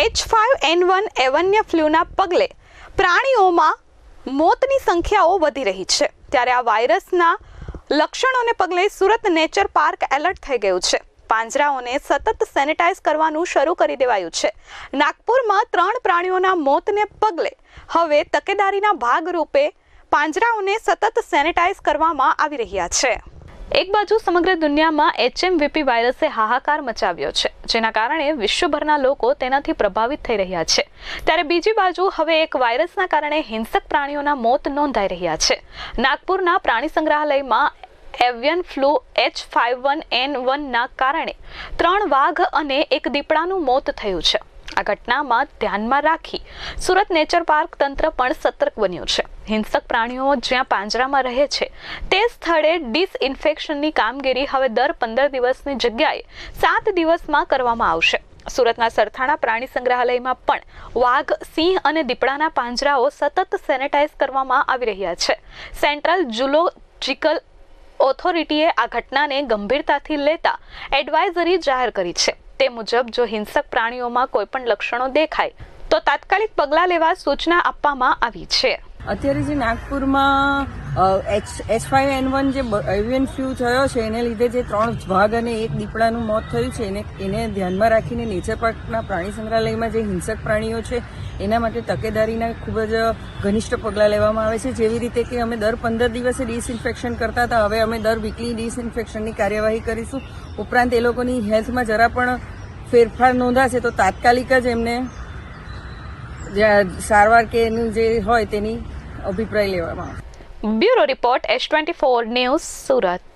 H five N one avian ફ્લૂના પગલે પ્રાણીઓમાં મોતની સંખ્યાઓ વધી રહી છે. ત્યારે આ વાયરસના લક્ષણોને પગલે સુરત નેચર પાર્ક એલર્ટ થઈ ગયું છે. પાંજરાઓને સતત સેનિટાઈઝ કરવાનું શરૂ કરી દેવાયું છે. નાગપુરમાં ત્રણ પ્રાણીઓના મોતને પગલે હવે તકેદારીના ભાગરૂપે પાંજરાઓને સતત સેનિટાઈઝ કરવામાં આવી રહ્યા છે. એક બાજુ સમગ્ર દુનિયામાં એચએમવીપી વાયરસે હાહાકાર મચાવ્યો છે, જેના કારણે વિશ્વભરના લોકો તેનાથી પ્રભાવિત થઈ રહ્યા છે. ત્યારે બીજી બાજુ હવે એક વાયરસના કારણે હિંસક પ્રાણીઓના મોત નોંધાઈ રહ્યા છે. નાગપુરના પ્રાણી સંગ્રહાલયમાં avian flu H five one N વનના કારણે ત્રણ વાઘ અને એક દીપડાનું મોત થયું છે. આ ઘટનામાં ધ્યાનમાં રાખી સુરત નેચર પાર્ક તંત્ર પણ સતર્ક બન્યું છે. હિંસક પ્રાણીઓ જ્યાં પાંજરામાં રહે છે, તે સ્થળે ડિસઇન્ફેક્શનની કામગીરી હવે દર પંદર દિવસની જગ્યાએ સાત દિવસમાં કરવામાં આવશે. સુરતના સરથાણા પ્રાણી સંગ્રહાલયમાં પણ વાઘ, સિંહ અને દીપડાના પાંજરાઓ સતત સેનેટાઈઝ કરવામાં આવી રહ્યા છે. સેન્ટ્રલ જુલોજિકલ ઓથોરિટીએ આ ઘટનાને ગંભીરતાથી લેતા એડવાઇઝરી જાહેર કરી છે. તે મુજબ જો હિંસક પ્રાણીઓમાં કોઈ પણ લક્ષણો દેખાય, તો તાત્કાલિક પગલાં લેવા સૂચના આપવામાં આવી છે. અત્યારે જે નાગપુરમાં H H five N one જે એવિયન ફ્લૂ થયો છે, એને લીધે જે ત્રણ વાઘ અને એક દીપડાનું મોત થયું છે, એને એને ધ્યાનમાં રાખીને નેચર પાર્કના પ્રાણી સંગ્રહાલયમાં જે હિંસક પ્રાણીઓ છે, એના માટે તકેદારીના ખૂબ જ ઘનિષ્ઠ પગલાં લેવામાં આવે છે. જેવી રીતે કે અમે દર પંદર દિવસે ડિસઇન્ફેક્શન કરતા હતા, હવે અમે દર વીકલી ડિસઇન્ફેક્શનની કાર્યવાહી કરીશું. ઉપરાંત એ લોકોની હેલ્થમાં જરા પણ ફેરફાર નોંધાશે તો તાત્કાલિક જ એમને સારવાર કે એનું જે હોય તેની અભિપ્રાય લેવામાં bureau report S twenty four news Surat.